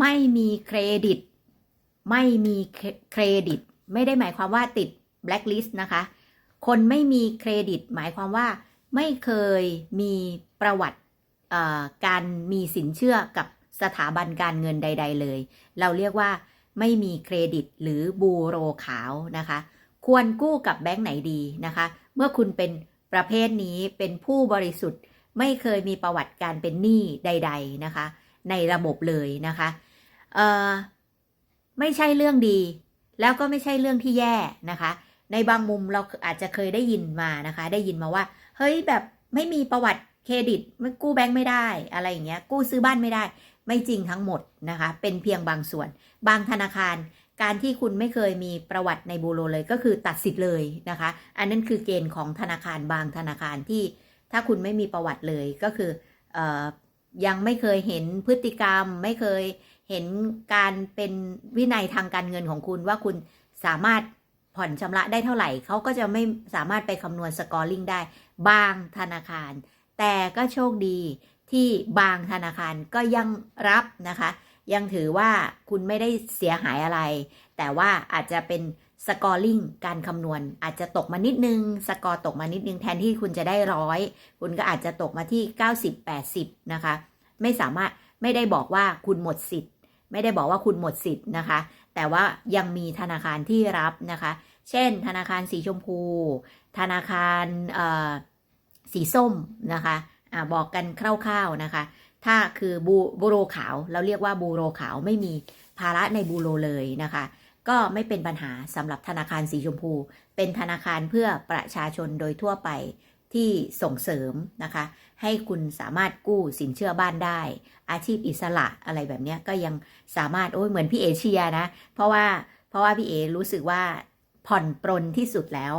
ไม่มีเครดิต ไม่มีเครดิต ไม่ได้หมายความว่าติดแบล็คลิสต์นะคะ คนไม่มีเครดิต หมายความว่าไม่เคยมีประวัติการมีสินเชื่อกับสถาบันการเงินใด ๆ เลย เราเรียกว่าไม่มีเครดิตหรือบูโรขาวนะคะ ควรกู้กับแบงก์ไหนดีนะคะ เมื่อคุณเป็นประเภทนี้เป็นผู้บริสุทธิ์ ไม่เคยมีประวัติการเป็นหนี้ใด ๆนะคะ ในระบบเลยนะคะ เออไม่ใช่เรื่องดี แล้วก็ไม่ใช่เรื่องที่แย่นะคะ ในบางมุมเราอาจจะเคยได้ยินมานะคะ ได้ยินมาว่า เฮ้ยแบบไม่มีประวัติเครดิตไม่กู้แบงค์ไม่ได้อะไรอย่างเงี้ย กู้ซื้อบ้านไม่ได้ ไม่จริงทั้งหมดนะคะ เป็นเพียงบางส่วน บางธนาคารการที่คุณไม่เคยมีประวัติในบูโรเลยก็คือตัดสิทธิ์เลยนะคะ อันนั้นคือเกณฑ์ของธนาคารบางธนาคารที่ถ้าคุณไม่มีประวัติเลยก็คือออยังไม่เคยเห็นพฤติกรรม ไม่เคย เห็นการเป็นวินัยทางการเงินของคุณว่าคุณสามารถผ่อนชำระได้เท่าไหร่ เขาก็จะไม่สามารถไปคำนวณสกอร์ลิงได้บางธนาคาร แต่ก็โชคดีที่บางธนาคารก็ยังรับนะคะ ยังถือว่าคุณไม่ได้เสียหายอะไร แต่ว่าอาจจะเป็นสกอร์ลิงการคำนวณ อาจจะตกมานิดนึง สกอร์ตกมานิดนึงแทนที่คุณจะได้ร้อยคุณก็อาจจะตกมาที่ 90 80 นะคะ ไม่สามารถไม่ได้บอกว่าคุณหมดสิทธิ์ ไม่ได้บอกว่าคุณหมดสิทธิ์นะคะ แต่ว่ายังมีธนาคารที่รับนะคะ เช่น ธนาคารสีชมพู ธนาคารสีส้มนะคะอะบอกกันคร่าวๆนะคะ ถ้าคือบูบูโรขาวเราเรียกว่าบูโรขาวไม่มีภาระในบูโรเลยนะคะ ก็ไม่เป็นปัญหาสำหรับธนาคารสีชมพู เป็นธนาคารเพื่อประชาชนโดยทั่วไป ที่ส่งเสริมนะคะ ให้คุณสามารถกู้สินเชื่อบ้านได้ อาชีพอิสระอะไรแบบนี้ก็ยังสามารถโอ้ยเหมือนพี่เอเชียนะ เพราะว่าเพราะว่าพี่เอรู้สึกว่าผ่อนปรนที่สุดแล้ว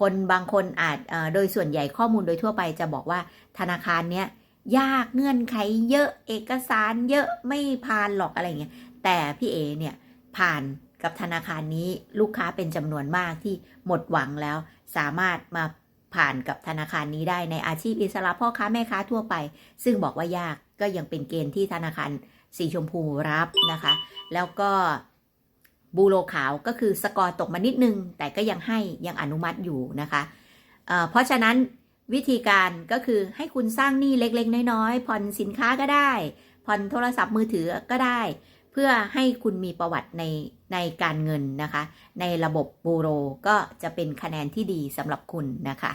คนบางคนอาจโดยส่วนใหญ่ข้อมูลโดยทั่วไปจะบอกว่าธนาคารเนี้ยยากเงื่อนไขเยอะเอกสารเยอะไม่ผ่านหรอกอะไรเงี้ยแต่พี่เอเนี่ยผ่านกับธนาคารนี้ลูกค้าเป็นจำนวนมากที่หมดหวังแล้ว สามารถมา ผ่านกับธนาคารนี้ได้ในอาชีพอิสระพ่อค้าแม่ค้าทั่วไป ซึ่งบอกว่ายากก็ยังเป็นเกณฑ์ที่ธนาคารสีชมพูรับนะคะ แล้วก็บูโรขาวก็คือสกอร์ตกมานิดนึง แต่ก็ยังให้ยังอนุมัติอยู่นะคะเเพราะฉะนั้นวิธีการก็คือให้คุณสร้างหนี้เล็กๆ น้อยๆผ่อนสินค้าก็ได้ผ่อนโทรศัพท์มือถือก็ได้ เพื่อให้คุณมีประวัติในในการเงินนะคะ ในระบบบูโรก็จะเป็นคะแนนที่ดีสำหรับคุณนะคะ